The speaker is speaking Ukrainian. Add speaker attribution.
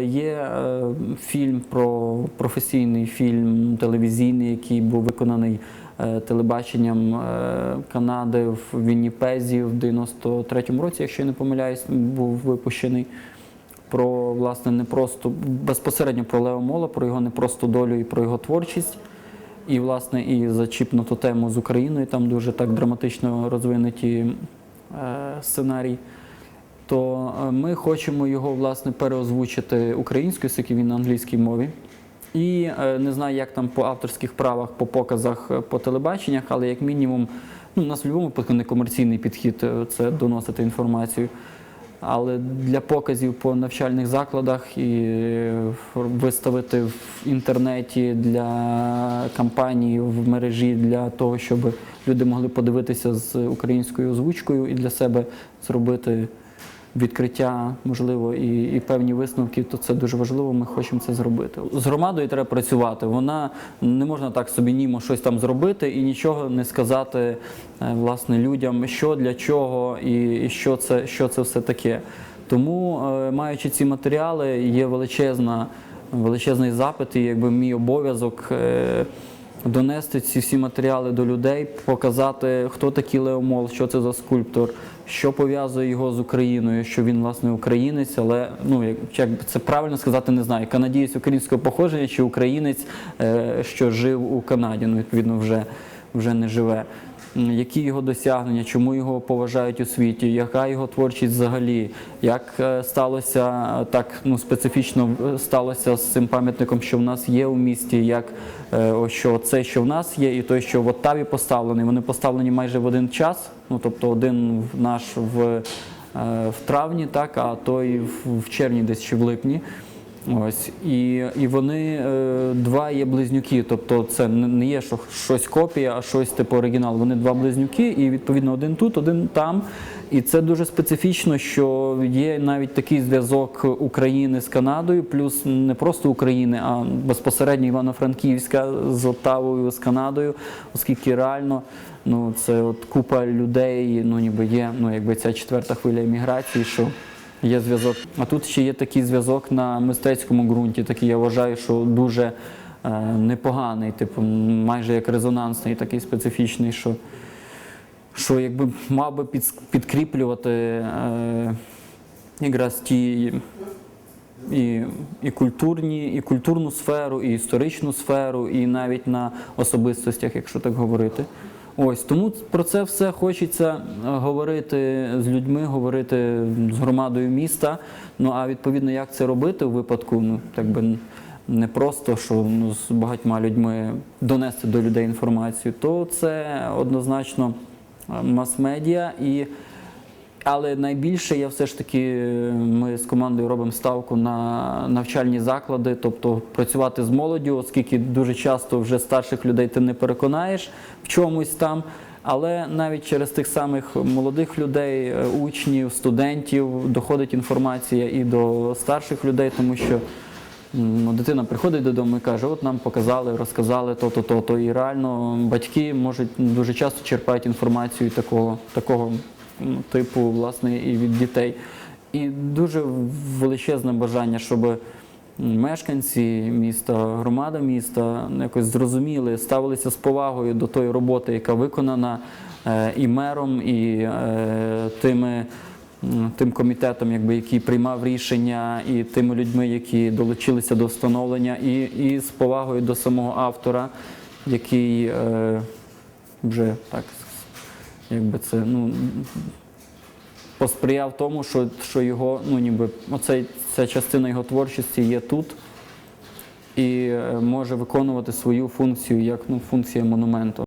Speaker 1: Є е, фільм про професійний фільм телевізійний, який був виконаний е, телебаченням е, Канади в Вінніпезі в 93-му році, якщо я не помиляюсь, був випущений. Про власне не просто безпосередньо про Лео Мола, про його непросту долю і про його творчість. І, власне, і зачіпнуту тему з Україною, там дуже так драматично розвинуті сценарій то е, ми хочемо його власне переозвучити українською, оскільки він на англійській мові. І е, не знаю, як там по авторських правах, по показах, е, по телебаченнях, але як мінімум, ну, у нас в будь-якому випадку не комерційний підхід це доносити інформацію. Але для показів по навчальних закладах і виставити в інтернеті для кампанії в мережі для того, щоб люди могли подивитися з українською озвучкою і для себе зробити відкриття, можливо, і, і певні висновки, то це дуже важливо. Ми хочемо це зробити. З громадою треба працювати. Вона не можна так собі німо щось там зробити і нічого не сказати е, власне людям, що для чого і, що це, що це все таке. Тому, е, маючи ці матеріали, є величезна, величезний запит, і якби мій обов'язок. е, Донести ці всі матеріали до людей, показати, хто такий Лео Мол, що це за скульптор, що пов'язує його з Україною, що він власне українець, але ну як це правильно сказати, не знаю. Канадієць українського походження чи українець, е, що жив у Канаді, ну відповідно вже, вже не живе. Які його досягнення, чому його поважають у світі, яка його творчість взагалі, як е, сталося е, так ну, специфічно е, сталося з цим пам'ятником, що в нас є у місті, як що це, що в нас є, і той, що в Оттаві поставлений, вони поставлені майже в один час. Ну тобто один наш в, в травні, так, а той в червні, десь чи в липні. Ось і, і вони е, два є близнюки, тобто це не є що, щось копія, а щось типу оригінал. Вони два близнюки, і відповідно один тут, один там. І це дуже специфічно, що є навіть такий зв'язок України з Канадою, плюс не просто України, а безпосередньо Івано-Франківська з Оттавою, з Канадою, оскільки реально ну це от купа людей, ну ніби є, ну якби ця четверта хвиля еміграції, що Є зв'язок. А тут ще є такий зв'язок на мистецькому ґрунті, такий я вважаю, що дуже е, непоганий, типу, майже як резонансний, такий специфічний, що, що якби мав би підкріплювати е, якраз ті і, і культурні, і культурну сферу, і історичну сферу, і навіть на особистостях, якщо так говорити. Ось тому про це все хочеться е, говорити з людьми, говорити з громадою міста. Ну а відповідно, як це робити у випадку, ну так би не просто, що ну, з багатьма людьми донести до людей інформацію, то це однозначно е, мас-медіа і. Але найбільше я все ж таки ми з командою робимо ставку на навчальні заклади, тобто працювати з молоддю, оскільки дуже часто вже старших людей ти не переконаєш в чомусь там. Але навіть через тих самих молодих людей, е, учнів, студентів доходить інформація і до старших людей, тому що ну, дитина приходить додому і каже: от нам показали, розказали то-то, то-то. І реально батьки можуть дуже часто черпають інформацію такого, такого типу, власне, і від дітей. І дуже величезне бажання, щоб мешканці міста, громада міста якось зрозуміли, ставилися з повагою до тої роботи, яка виконана е, і мером, і е, тими. Тим комітетом, якби, який приймав рішення, і тими людьми, які долучилися до встановлення, і, і з повагою до самого автора, який е, вже так якби це ну, посприяв тому, що, що його, ну ніби оцей, ця частина його творчості є тут і е, може виконувати свою функцію як ну, функція монументу.